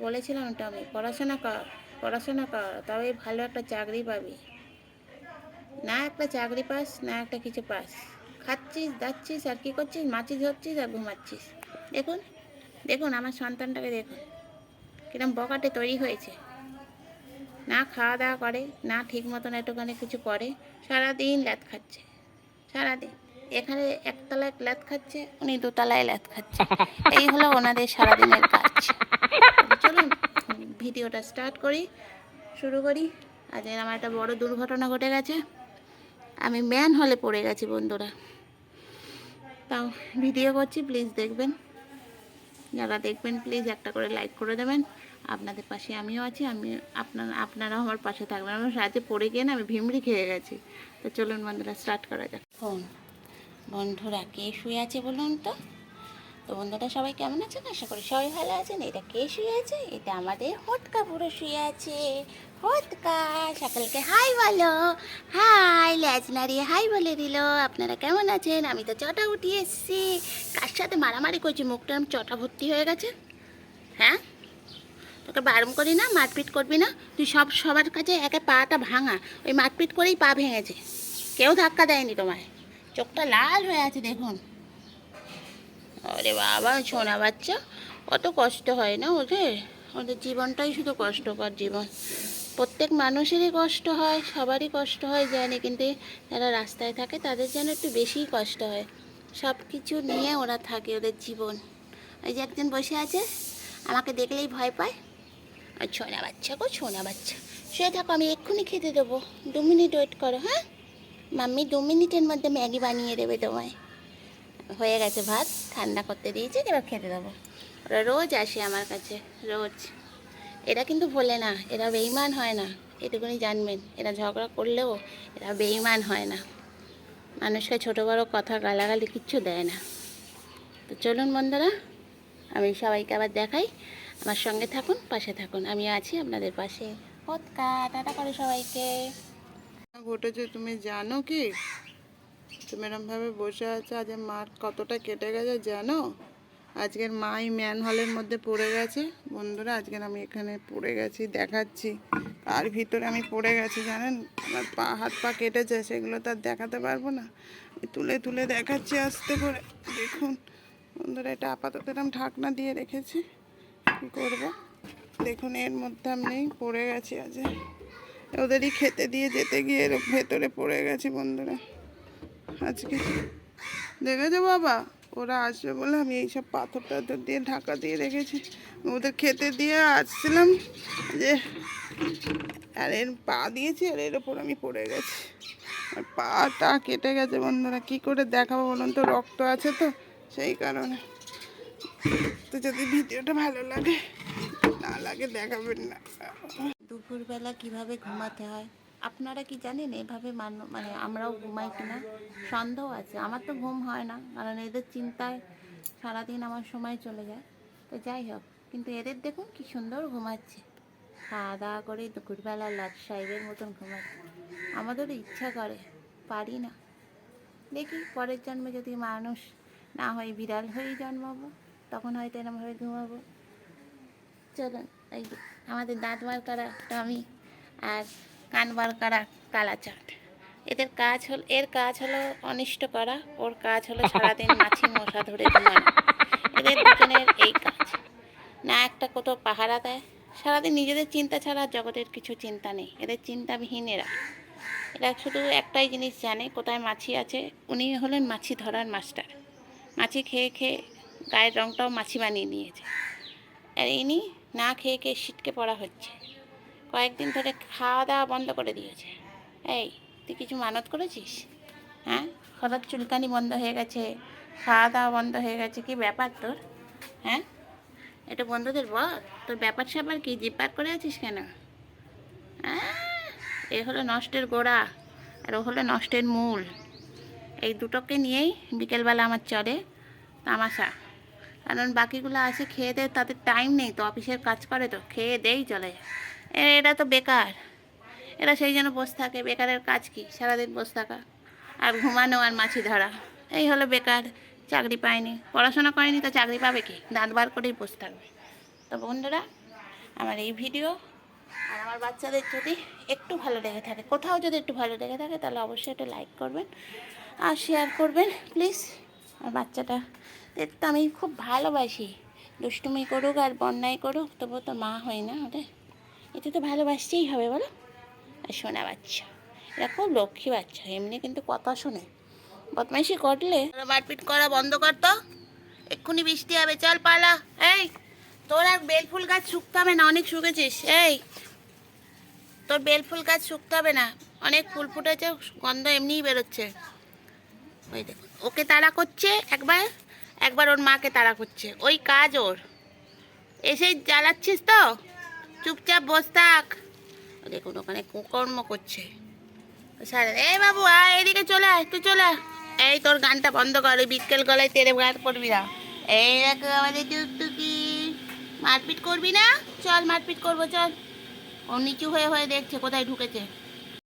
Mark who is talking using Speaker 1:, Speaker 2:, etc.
Speaker 1: বলেছিলাম তো আমি, পড়াশোনা কর পড়াশোনা কর, তবে ভালো একটা চাকরি পাবি। না একটা চাকরি পাস, না একটা কিছু পাস। খাচ্ছিস, দাচ্ছিস, আর কী করছিস? মাছি ধরছিস, আর ঘুমাচ্ছিস। দেখুন দেখুন আমার সন্তানটাকে দেখুন। কিরম বকাটে তৈরি হয়েছে। না খাওয়া দাওয়া করে, না ঠিক মতন একটুখানি কিছু করে, সারাদিন ল্যাদ খাচ্ছে। সারাদিন। এখানে একতলায় ল্যাদ খাচ্ছে, উনি দোতলায় ল্যাদ খাচ্ছে। এই হলো ওনাদের সারাদিনের কাজ। চলুন, ভিডিওটা স্টার্ট করি, শুরু করি। আজ আমার একটা বড় দুর্ঘটনা ঘটে গেছে। আমি ম্যান হলে পড়ে গেছি, বন্ধুরা। তাও ভিডিও করছি প্লিজ দেখবেন। যারা দেখবেন প্লিজ একটা করে লাইক করে দেবেন। আপনাদের পাশে আমিও আছি, আমি আপনার, আপনারাও আমার পাশে থাকবেন। আমার রাতে পড়ে গিয়ে না আমি ভিমড়ি খেয়ে গেছি। তো চলুন, বন্ধুরা স্টার্ট করা যাক। ফোন। বন্ধুরা, কে শুয়ে আছে বলুন তো? তো বন্ধুরা, সবাই কেমন আছেন? আশা করি সবাই ভালো আছেন। এটা কে শুয়ে আছে? এটা আমাদের হটকা পুরো শুয়ে আছে। হটকা, সকলকে হাই বলো। হাই ল্যাজ নাড়িয়ে হাই বলে দিল। আপনারা কেমন আছেন? আমি তো চটা উঠিয়ে এসেছি। কার সাথে মারামারি করছি? মুখটা চটা ভর্তি হয়ে গেছে। হ্যাঁ? তোকে বারণ করি না, মারপিট করবি না। তুই সব সবার কাছে একে পাটা ভাঙা। ওই মারপিট করেই পা ভেঙেছে। কেউ ধাক্কা দেয়নি তোমায়। চোখটা লাল হয়ে আছে, দেখুন। আরে বাবা, সোনা বাচ্চা, কত কষ্ট হয় না ওদের? ওদের জীবনটাই শুধু কষ্টকর জীবন। প্রত্যেক মানুষেরই কষ্ট হয়, সবারই কষ্ট হয়, জানি, কিন্তু যারা রাস্তায় থাকে, তাদের যেন একটু বেশিই কষ্ট হয়। সব কিছু নিয়ে ওরা থাকে ওদের জীবন। ওই যে একজন বসে আছে, আমাকে দেখলেই ভয় পায়। আর ছোনা বাচ্চা গো ছোনা বাচ্চা। শুয়ে থাকো আমি এক্ষুনি খেতে দেবো। দু মিনিট ওয়েট করো হ্যাঁ? মাম্মি, দু মিনিটের মধ্যে ম্যাগি বানিয়ে দেবে তোমায়। হয়ে গেছে ভাত, ঠান্ডা করতে দিয়েছি, এবার খেতে দেবো। ওরা রোজ আসে আমার কাছে, রোজ। এরা কিন্তু ভোলে না, এরা বেইমান হয় না, এটুকুনি জানবেন। এরা ঝগড়া করলেও এরা বেইমান হয় না। মানুষকে ছোটো বড়ো কথা গালাগালি কিচ্ছু দেয় না। তো চলুন বন্ধুরা, আমি সবাইকে আবার দেখাই। আমার সঙ্গে থাকুন, পাশে থাকুন। আমি আছি আপনাদের পাশে। হতকা টাটা করে সবাইকে।
Speaker 2: ঘটেছে, তুমি জানো কি? তুমি এরমভাবে বসে আছো আজ মার কতটা কেটে গেছে জানো? আজকের মাই ম্যান হলের মধ্যে পড়ে গেছে। বন্ধুরা, আজকের আমি এখানে পড়ে গেছি, দেখাচ্ছি। আর ভিতরে আমি পড়ে গেছি জানেন? আমার পা, হাত পা কেটেছে, সেগুলো তো আর দেখাতে পারব না। তুলে তুলে দেখাচ্ছি আস্তে করে। দেখুন, বন্ধুরা, এটা আপাতত এরম ঢাকনা দিয়ে রেখেছি। কী করব? দেখুন, এর মধ্যে আমি পড়ে গেছি আজ। ওদেরই খেতে দিয়ে যেতে গিয়ে ভেতরে পড়ে গেছি, বন্ধুরা। আজকে দেখেছ বাবা, ওরা আসবে বলে আমি এইসব পাথর টাথর দিয়ে ঢাকা দিয়ে রেখেছি। ওদের খেতে দিয়ে আসছিলাম যে, আর এর পা দিয়েছি আর এর ওপর আমি পড়ে গেছি। আর পাটা কেটে গেছে বন্ধুরা, কি করে দেখাবো বলুন তো, রক্ত আছে তো সেই কারণে। তো যদি ভিডিওটা ভালো লাগে, না লাগে দেখাবেন না।
Speaker 1: দুপুরবেলা কীভাবে ঘুমাতে হয়? আপনারা কি জানেন এভাবে মানে আমরাও ঘুমাই কিনা? সন্দেহ আছে। আমার তো ঘুম হয় না, কারণ এদের চিন্তায় সারাদিন আমার সময় চলে যায়। তো যাই হোক, কিন্তু এদের দেখুন কি সুন্দর ঘুমাচ্ছে। খাওয়া দাওয়া করে দুপুরবেলা লাট সাহেবের মতন ঘুমাচ্ছে। আমাদেরও ইচ্ছা করে, পারি না। দেখি পরের জন্মে যদি মানুষ না হয় বিড়াল হয়েই জন্মাবো, তখন হয়তো এরমভাবে ঘুমাবো। চলুন, এই আমাদের দাঁত বার করা টমি আর কান বার করা কালাচাঁদ। এদের কাজ হল এর কাজ হলো অনিষ্ট করা, ওর কাজ হলো সারাদিন মাছি মশা ধরে ঘুমানো। এদের দুজনের এই কাজ। না একটা কোথাও পাহারা দেয়। সারাদিন নিজেদের চিন্তা ছাড়া জগতের কিছু চিন্তা নেই। এদের চিন্তাবিহীন এরা। এরা শুধু একটাই জিনিস জানে, কোথায় মাছি আছে। উনি হলেন মাছি ধরার মাস্টার। মাছি খেয়ে খেয়ে গায়ের রংটাও মাছি বানিয়ে নিয়েছে। আর ইনি না খেয়ে খেয়ে শীতকে পড়া হচ্ছে। কয়েকদিন ধরে খাওয়া দাওয়া বন্ধ করে দিয়েছে। এই, তুই কিছু মানত করেছিস? হ্যাঁ? হঠাৎ চুলকানি বন্ধ হয়ে গেছে, খাওয়া দাওয়া বন্ধ হয়ে গেছে, কি ব্যাপার তোর? হ্যাঁ? এটা বন্ধুদের বল, তোর ব্যাপার স্যাপার কি? জিপার করে আছিস কেন? এ হলো নষ্টের গোড়া, আর ও হলো নষ্টের মূল। এই দুটোকে নিয়েই বিকেলবেলা আমার চলে তামাশা। কারণ বাকিগুলো আসে খেয়ে দেয় তাদের টাইম নেই, তো অফিসের কাজ করে তো, খেয়ে দেই চলে। যায় এরা তো বেকার। এরা সেই জন্য বসে থাকে। বেকারের কাজ কি? সারাদিন বসে থাকা। আর ঘুমানো আর মাছি ধরা। এই হলো বেকার, চাকরি পায়নি। পড়াশোনা করেনি তো চাকরি পাবে কি? দাঁত বার করেই বসে থাকবে। তো বন্ধুরা, আমার এই ভিডিও আর আমার বাচ্চাদের যদি একটু ভালো লেগে থাকে, কোথাও যদি একটু ভালো লেগে থাকে, তাহলে অবশ্যই একটু লাইক করবেন আর শেয়ার করবেন। প্লিজ আর বাচ্চাটা তো আমি খুব ভালোবাসি। দুষ্টুমি করুক আর বন্যাই করুক, তবুও তো মা হয় না ওদের। এতে তো ভালোবাসতেই হবে, বলো? আর শোনা বাচ্চা, এরা খুব লক্ষ্মী বাচ্চা, এমনি কিন্তু কথা শোনে। বদমাইশি করলে মারপিট করা বন্ধ কর তো। এক্ষুনি বৃষ্টি হবে, চল পালা। এই, তোর আর বেলফুল গাছ শুকতে হবে না, অনেক শুকেছিস। এই, তোর বেলফুল গাছ শুকতে হবে না। অনেক ফুল ফুটেছে, গন্ধ এমনিই বেরোচ্ছে। ওই দেখুন ওকে তাড়া করছে একবার একবার ওর মাকে তাড়া করছে। ওই কাজ ওর। এসে জ্বালাচ্ছিস তো? চুপচাপ বস থাক। দেখুন, ওখানে কুকর্ম করছে। এই বাবু, আয়, এদিকে চলে আয়, তুই চলে। এই তোর গানটা বন্ধ কর বিকেল গলায় তেরে গান করবি না। এই দেখো, আমাদের টুকটুকি। মারপিট করবি না? চল, মারপিট করব, চল। ও নিচু হয়ে হয়ে দেখছে, কোথায় ঢুকেছে।